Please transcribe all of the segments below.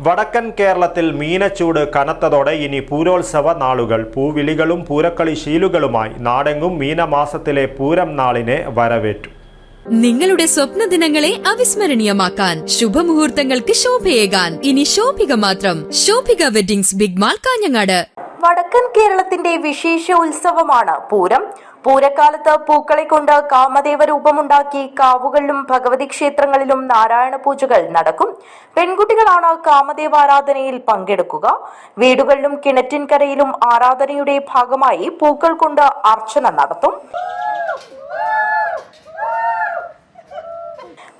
വടക്കൻ കേരളത്തിൽ മീനച്ചൂട് കനത്തതോടെ ഇനി പൂരോത്സവ നാളുകൾ. പൂവിളികളും പൂരക്കളി ശീലുകളുമായി നാടെങ്ങും മീനമാസത്തിലെ പൂരം നാളിനെ വരവേറ്റു. നിങ്ങളുടെ സ്വപ്ന ദിനങ്ങളെ അവിസ്മരണീയമാക്കാൻ ശുഭമുഹൂർത്തങ്ങൾക്ക് ശോഭയേകാൻ. ഇനി ശോഭിക മാത്രം. Shobhika weddings big mall Kanhangad. വടക്കൻ കേരളത്തിന്റെ വിശേഷ ഉത്സവമാണ് പൂരം. പൂരക്കാലത്ത് പൂക്കളെ കൊണ്ട് കാമദേവ രൂപമുണ്ടാക്കി കാവുകളിലും ഭഗവതി ക്ഷേത്രങ്ങളിലും നാരായണ പൂജകൾ നടക്കും. പെൺകുട്ടികളാണ് കാമദേവ ആരാധനയിൽ പങ്കെടുക്കുക. വീടുകളിലും കിണറ്റിൻകരയിലും ആരാധനയുടെ ഭാഗമായി പൂക്കൾ കൊണ്ട് അർച്ചന നടത്തും.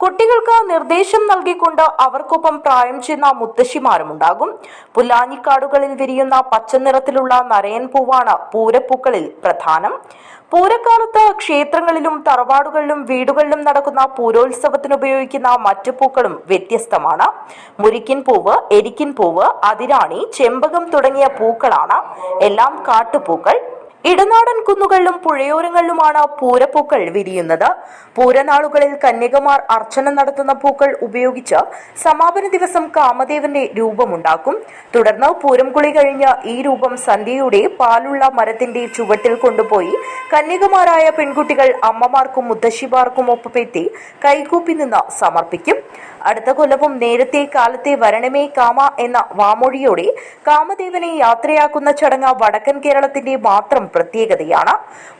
കുട്ടികൾക്ക് നിർദ്ദേശം നൽകിക്കൊണ്ട് അവർക്കൊപ്പം പ്രായം ചെന്ന മുത്തശ്ശിമാരുമുണ്ടാകും. പുല്ലാഞ്ഞിക്കാടുകളിൽ വിരിയുന്ന പച്ചനിറത്തിലുള്ള നരയൻ പൂവാണ് പൂരപ്പൂക്കളിൽ പ്രധാനം. പൂരക്കാലത്ത് ക്ഷേത്രങ്ങളിലും തറവാടുകളിലും വീടുകളിലും നടക്കുന്ന പൂരോത്സവത്തിന് ഉപയോഗിക്കുന്ന മറ്റു പൂക്കളും വ്യത്യസ്തമാണ്. മുരിക്കിൻ പൂവ് എരിക്കിൻ പൂവ് അതിരാണി ചെമ്പകം തുടങ്ങിയ പൂക്കളാണ്. എല്ലാം കാട്ടുപൂക്കൾ. ഇടനാടൻ കുന്നുകളിലും പുഴയോരങ്ങളിലുമാണ് പൂരപ്പൂക്കൾ വിരിയുന്നത്. പൂരനാളുകളിൽ കന്യകമാർ അർച്ചന നടത്തുന്ന പൂക്കൾ ഉപയോഗിച്ച് സമാപന ദിവസം കാമദേവന്റെ രൂപമുണ്ടാക്കും. തുടർന്ന് പൂരം കുളി കഴിഞ്ഞ് ഈ രൂപം സന്ധ്യയുടെ പാലുള്ള മരത്തിന്റെ ചുവട്ടിൽ കൊണ്ടുപോയി കന്യകമാരായ പെൺകുട്ടികൾ അമ്മമാർക്കും മുത്തശ്ശിമാർക്കും ഒപ്പമെത്തി കൈകൂപ്പി നിന്ന് സമർപ്പിക്കും. അടുത്ത കൊല്ലവും നേരത്തെ കാലത്തെ വരണമേ കാമ എന്ന വാമൊഴിയോടെ കാമദേവനെ യാത്രയാക്കുന്ന ചടങ്ങ് വടക്കൻ കേരളത്തിന്റെ മാത്രം പ്രത്യേകതയാണ്.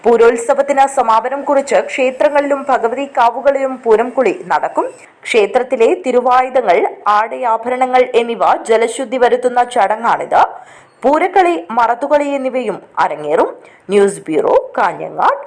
പൂരോത്സവത്തിന് സമാപനം കുറിച്ച് ക്ഷേത്രങ്ങളിലും ഭഗവതി കാവുകളിലും പൂരംകുളി നടക്കും. ക്ഷേത്രത്തിലെ തിരുവായുധങ്ങൾ ആടയാഭരണങ്ങൾ എന്നിവ ജലശുദ്ധി വരുത്തുന്ന ചടങ്ങാണിത്. പൂരക്കളി മറത്തുകളി എന്നിവയും അരങ്ങേറും. News bureau Kanhangad.